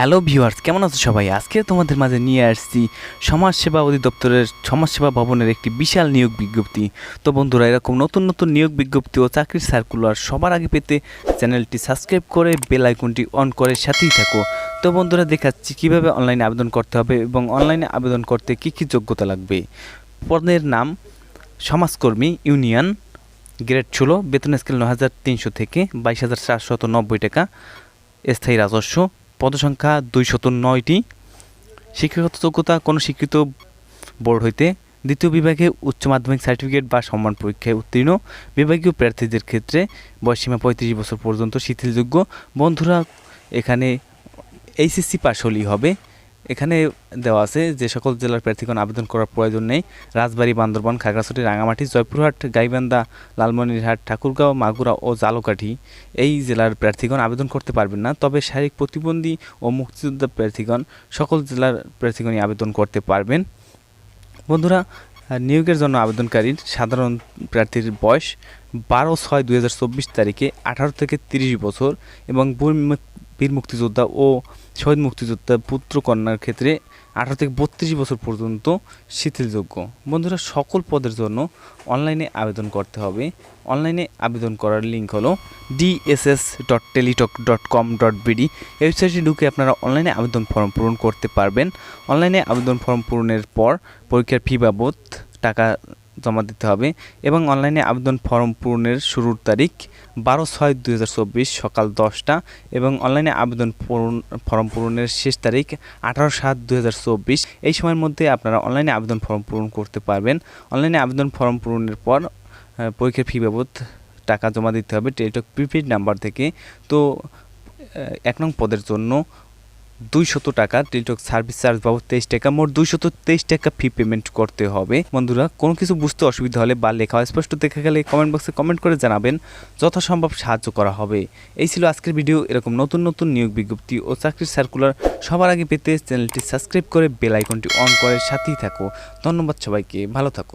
Hello viewers কেমন আছো সবাই? আজকে তোমাদের মাঝে নিয়ে আসছি সমাজসেবা অধিদপ্তরের সমাজসেবা ভবনের একটি বিশাল নিয়োগ বিজ্ঞপ্তি। তো বন্ধুরা, এরকম নতুন নতুন নিয়োগ বিজ্ঞপ্তি ও চাকরির সার্কুলার সবার আগে পেতে চ্যানেলটি সাবস্ক্রাইব করে বেল আইকনটি অন করে সাথেই থাকো। তো বন্ধুরা, দেখাচ্ছি কীভাবে অনলাইনে আবেদন করতে হবে এবং অনলাইনে আবেদন করতে কী কী যোগ্যতা লাগবে। পদের নাম, সমাজকর্মী ইউনিয়ন গ্রেড ষোলো, বেতন স্কেল ন হাজার তিনশো থেকে বাইশ হাজার নব্বই টাকা, স্থায়ী রাজস্ব পদসংখ্যা দুইশত নয়টি। শিক্ষাগত যোগ্যতা কোনো স্বীকৃত বোর্ড হইতে দ্বিতীয় বিভাগে উচ্চ মাধ্যমিক সার্টিফিকেট বা সম্মান পরীক্ষায় উত্তীর্ণ বিভাগীয় প্রার্থীদের ক্ষেত্রে বয়সীমা পঁয়ত্রিশ বছর পর্যন্ত শিথিলযোগ্য। বন্ধুরা, এখানে এইচএসসি পাশ হলেই হবে। এখানে দেওয়া আছে যে সকল জেলার প্রার্থীগণ আবেদন করার প্রয়োজন নেই। রাজবাড়ী, বান্দরবান, খাগড়াছড়ি, রাঙামাটি, জয়পুরহাট, গাইবান্ধা, লালমনিরহাট, ঠাকুরগাঁও, মাগুরা ও জালকাঠি এই জেলার প্রার্থীগণ আবেদন করতে পারবেন না। তবে শারীরিক প্রতিবন্ধী ও মুক্তিযোদ্ধা প্রার্থীগণ সকল জেলার প্রার্থীগণই আবেদন করতে পারবেন। বন্ধুরা, নিয়োগের জন্য আবেদনকারীর সাধারণ প্রার্থীর বয়স বারো ছয় দুই তারিখে আঠারো থেকে তিরিশ বছর এবং বীর- মুক্তিযোদ্ধা ও শহীদ মুক্তিযোদ্ধা পুত্র কন্যার ক্ষেত্রে আঠারো থেকে বত্রিশ বছর পর্যন্ত শিথিলযোগ্য। বন্ধুরা, সকল পদের জন্য অনলাইনে আবেদন করতে হবে। অনলাইনে আবেদন করার লিঙ্ক হলো DSS dot Teletalk dot com dot BD ওয়েবসাইটে ঢুকে আপনারা অনলাইনে আবেদন ফর্ম পূরণ করতে পারবেন। অনলাইনে আবেদন ফর্ম পূরণের পর পরীক্ষার ফি বাবদ টাকা জমা দিতে হবে এবং অনলাইনে আবেদন ফর্ম পূরণের শুরুর তারিখ বারো ছয় দুই সকাল দশটা এবং অনলাইনে আবেদন পূরণ, ফর্ম পূরণের শেষ তারিখ আঠারো সাত দুই এই সময়ের মধ্যে আপনারা অনলাইনে আবেদন ফর্ম পূরণ করতে পারবেন। অনলাইনে আবেদন ফর্ম পূরণের পর পরীক্ষার ফি বাবদ টাকা জমা দিতে হবে। টেলিটক প্রিপেড নাম্বার থেকে। তো এক নং পদের জন্য দুইশত টাকা টেলিটক সার্ভিস চার্জ বাবদ তেইশ টাকা, মোট দুইশত তেইশ টাকা ফি পেমেন্ট করতে হবে। বন্ধুরা, কোনো কিছু বুঝতে অসুবিধা হলে বা লেখা স্পষ্ট দেখা গেলে কমেন্ট বক্সে কমেন্ট করে জানাবেন, যথাসম্ভব সাহায্য করা হবে। এই ছিল আজকের ভিডিও এরকম নতুন নতুন নিয়োগ বিজ্ঞপ্তি ও চাকরির সার্কুলার সবার আগে পেতে চ্যানেলটি সাবস্ক্রাইব করে বেল আইকনটি অন করে সাথেই থাকো। ধন্যবাদ সবাইকে, ভালো থাকো।